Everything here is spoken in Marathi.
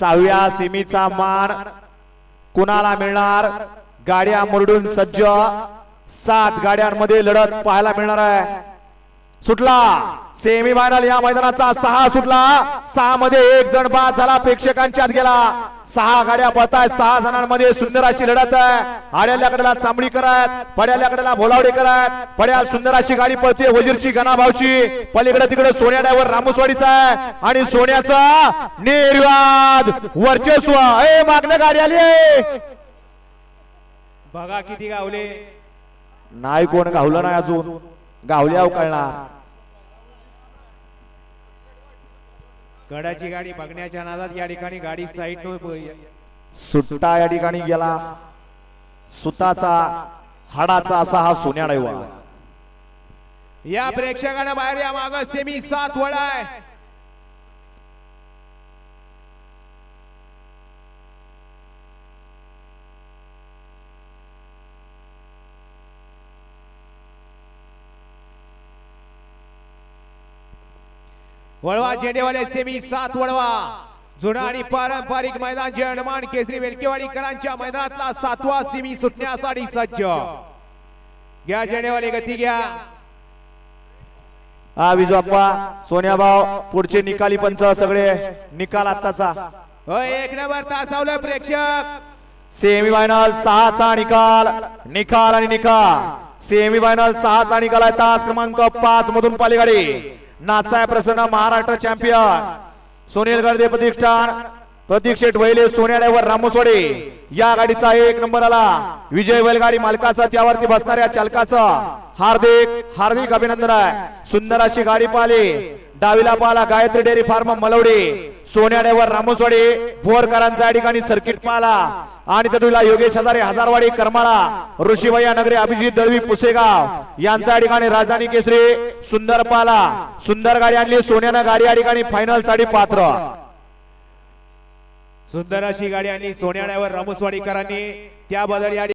सहाव्या सीमीचा मान कुणाला मिळणार? गाड्या मुरडून सज्ज. सात गाड्यांमध्ये लढत पाहायला मिळणार आहे. सुटला. सेमी फायनल या मैदानाचा सहा सुटला. सहा मध्ये एक जण बाद झाला प्रेक्षकांच्यात गेला. सहा गाड्या पळतायत. सहा जणांमध्ये सुंदर अशी लढत आहे. आड्याल्या कडेला चांबडी करत पड्याल्या कडेला भोलावडे करत पड्याल सुंदर अशी गाडी पळते वजीरची गणाभावची. पलीकडे तिकडे सोन्या ड्रायव्हर रामसवाडीचा आहे. आणि सोन्याचा निर्वाद वर्चस्व ए मागणं गाडी आली बघा किती गावले. नाही कोण गावलं नाही अजून. गावल्या अवकळणार गडाची गाडी बघण्याच्या नादात या ठिकाणी गाडी साईड सुट्टा या ठिकाणी गेला. सुताचा हाडाचा असा हा सोन्या या प्रेक्षकांना बाहेर या माग सेमी सात वळाय वळवा झेंडेवाले सेमी सात वळवा. जुना आणि पारंपरिक मैदान जे हनुमान केसरी वेलकेवाडीकरांच्या मैदानातला सातवा सेमी सुटण्यासाठी सज्ज. घ्या झेंडेवाले गती घ्या. हा विजोप्पा सोन्याभाव पुढचे निकाली पंच सगळे. निकाल आत्ताचा. होय, एक नंबर तासावलं प्रेक्षक. सेमी फायनल सहाचा निकाल. निकाल आणि निकाल. सेमी फायनल सहाचा निकाल आहे तास क्रमांक पाच मधून पालीगाडी. नाचाय प्रसन्न महाराष्ट्र चॅम्पियन. सुनील गर्दे प्रतिष्ठान प्रतीक शेठ वैले सोन्या ड्रायव्हर रामोसवाडे. या गाडीचा एक नंबर आला. विजय बैलगाडी मालकाचा त्यावरती बसणाऱ्या चालकाचा. हार्दिक हार्दिक अभिनंदन आहे. सुंदर अशी गाडी पाहिली. डावीला पाहिला Gayatri dairy farm Malwade. Sonya driver Ramoswade भोरकरांचा या ठिकाणी सर्किट पाहिला. आणि तदुला योगेश हजारे हजारवाडी करमाळा ऋषीभैया नगरे अभिजित दळवी पुसेगाव यांचा या ठिकाणी राजधानी केसरी सुंदर पाला सुंदर गाडी आणली. सोन्यानं गाडी या ठिकाणी फायनलसाठी पात्र. सुंदर अशी गाडी आणि सोन्याळ्यावर ड्रायव्हर रामोसवाडीकरांनी त्याबद्दल या